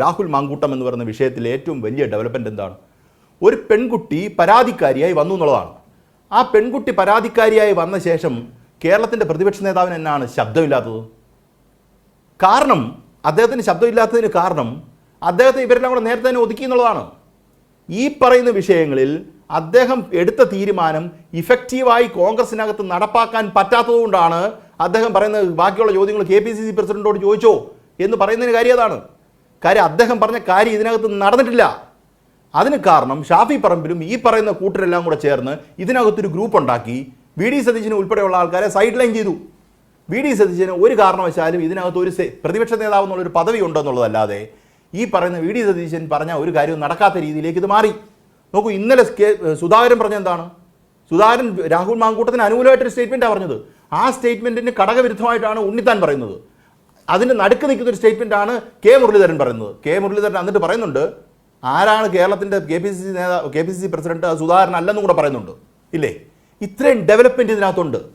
രാഹുൽ മാങ്കൂട്ടം എന്ന് പറയുന്ന വിഷയത്തിൽ ഏറ്റവും വലിയ ഡെവലപ്മെന്റ് എന്താണ്? ഒരു പെൺകുട്ടി പരാതിക്കാരിയായി വന്നു എന്നുള്ളതാണ്. ആ പെൺകുട്ടി പരാതിക്കാരിയായി വന്ന ശേഷം കേരളത്തിന്റെ പ്രതിപക്ഷ നേതാവിന് എന്നാണ് ശബ്ദമില്ലാത്തത്? കാരണം അദ്ദേഹത്തിന് ശബ്ദമില്ലാത്തതിന് കാരണം അദ്ദേഹത്തെ ഇവരെല്ലാം കൂടെ നേരത്തെ തന്നെ ഒതുക്കി എന്നുള്ളതാണ്. ഈ പറയുന്ന വിഷയങ്ങളിൽ അദ്ദേഹം എടുത്ത തീരുമാനം ഇഫക്റ്റീവായി കോൺഗ്രസിനകത്ത് നടപ്പാക്കാൻ പറ്റാത്തതുകൊണ്ടാണ് അദ്ദേഹം പറയുന്നത് ബാക്കിയുള്ള ചോദ്യങ്ങൾ കെ പി സി സി പ്രസിഡന്റോട് ചോദിച്ചോ എന്ന് പറയുന്നതിന് കാര്യം അതാണ്. കാര്യം അദ്ദേഹം പറഞ്ഞ കാര്യം ഇതിനകത്ത് നടന്നിട്ടില്ല. അതിന് കാരണം ഷാഫി പറമ്പിലും ഈ പറയുന്ന കൂട്ടരെല്ലാം കൂടെ ചേർന്ന് ഇതിനകത്തൊരു ഗ്രൂപ്പ് ഉണ്ടാക്കി. വി ഡി സതീശന് ഉൾപ്പെടെയുള്ള ആൾക്കാരെ സൈഡ് ലൈൻ ചെയ്തു. വി ഡി സതീശന് ഒരു കാരണവശാലും ഇതിനകത്ത് ഒരു പ്രതിപക്ഷ നേതാവ് എന്നുള്ളൊരു പദവി ഉണ്ടെന്നുള്ളതല്ലാതെ ഈ പറയുന്ന വി ഡി സതീശൻ പറഞ്ഞ ഒരു കാര്യവും നടക്കാത്ത രീതിയിലേക്ക് ഇത് മാറി. നോക്കൂ ഇന്നലെ സുധാകരൻ പറഞ്ഞ എന്താണ്? സുധാകരൻ രാഹുൽ മാങ്കൂട്ടത്തിന് അനുകൂലമായിട്ടൊരു സ്റ്റേറ്റ്മെന്റാണ് പറഞ്ഞത്. ആ സ്റ്റേറ്റ്മെന്റിന് ഘടകവിരുദ്ധമായിട്ടാണ് ഉണ്ണിത്താൻ പറയുന്നത്. അതിന് നടുക്ക് നിൽക്കുന്ന ഒരു സ്റ്റേറ്റ്മെന്റ് ആണ് കെ മുരളീധരൻ പറയുന്നത്. കെ മുരളീധരൻ എന്നിട്ട് പറയുന്നുണ്ട് ആരാണ് കേരളത്തിന്റെ കെ പി സി സി നേതാവ് K P C C president Sudhakaran അല്ലെന്നും കൂടെ പറയുന്നുണ്ട്. ഇല്ലേ? ഇത്രയും ഡെവലപ്മെന്റ് ഇതിനകത്തുണ്ട്.